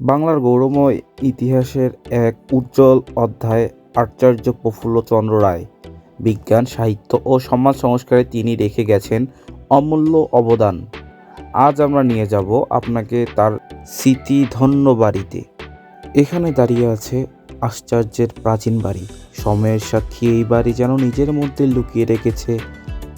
বাংলার গৌরবময় ইতিহাসের এক উজ্জ্বল অধ্যায় আচার্য প্রফুল্লচন্দ্র রায়। বিজ্ঞান, সাহিত্য ও সমাজ সংস্কারে তিনি রেখে গেছেন অমূল্য অবদান। আজ আমরা নিয়ে যাব আপনাকে তার স্মৃতিধন্য বাড়িতে। এখানে দাঁড়িয়ে আছে আশ্চর্যের প্রাচীন বাড়ি। সময়ের সাক্ষী এই বাড়ি যেন নিজের মধ্যে লুকিয়ে রেখেছে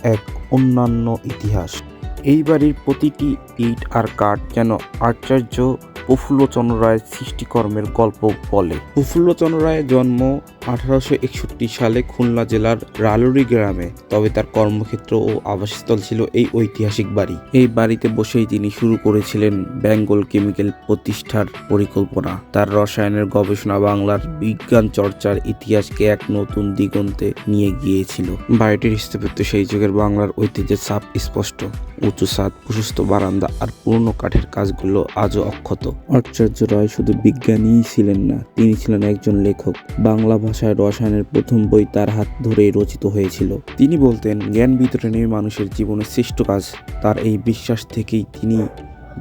এক অন্যান্য ইতিহাস। এই বাড়ির প্রতিটি ইট আর কাঠ যেন আচার্য প্রফুল্লচন্দ্র রায়ের সৃষ্টিকর্মের গল্প বলে। প্রফুল্লচন্দ্র রায়ের জন্ম আঠারোশো একষট্টি সালে খুলনা জেলার রালুরি গ্রামে। তবে তার কর্মক্ষেত্র ও আবাসস্থল ছিল এই ঐতিহাসিক বাড়ি। এই বাড়িতে বসেই তিনি শুরু করেছিলেন বেঙ্গল কেমিক্যাল প্রতিষ্ঠার পরিকল্পনা। তার রসায়নের গবেষণা বাংলার বিজ্ঞান চর্চার ইতিহাসকে এক নতুন দিগন্তে নিয়ে গিয়েছিল। বাড়িটির স্থাপত্য সেই যুগের বাংলার ঐতিহ্যের ছাপ স্পষ্ট। উঁচু ছাদ, প্রশস্ত বারান্দা আর পুরনো কাঠের কাজগুলো আজও অক্ষত। আচার্য রায়, শুধু বিজ্ঞানীই ছিলেন না, তিনি ছিলেন একজন লেখক। বাংলা ভাষায় রসায়নের প্রথম বই তার হাত ধরেই রচিত হয়েছিল। তিনি বলতেন, জ্ঞান বিতরণে মানুষের জীবনের শ্রেষ্ঠ কাজ। তার এই বিশ্বাস থেকেই তিনি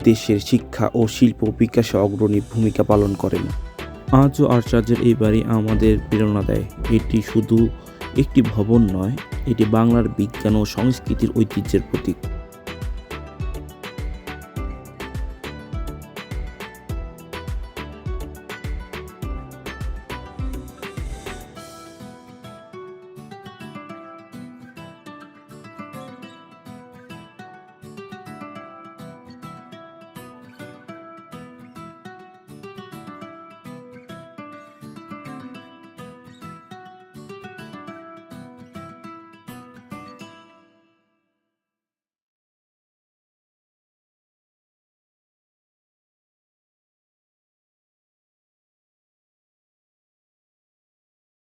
দেশের শিক্ষা ও শিল্প বিকাশে অগ্রণী ভূমিকা পালন করেন। আজও আচার্যের এই বাড়ি আমাদের প্রেরণা দেয়। এটি শুধু একটি ভবন নয়, এটি বাংলার বিজ্ঞান ও সংস্কৃতির ঐতিহ্যের প্রতীক।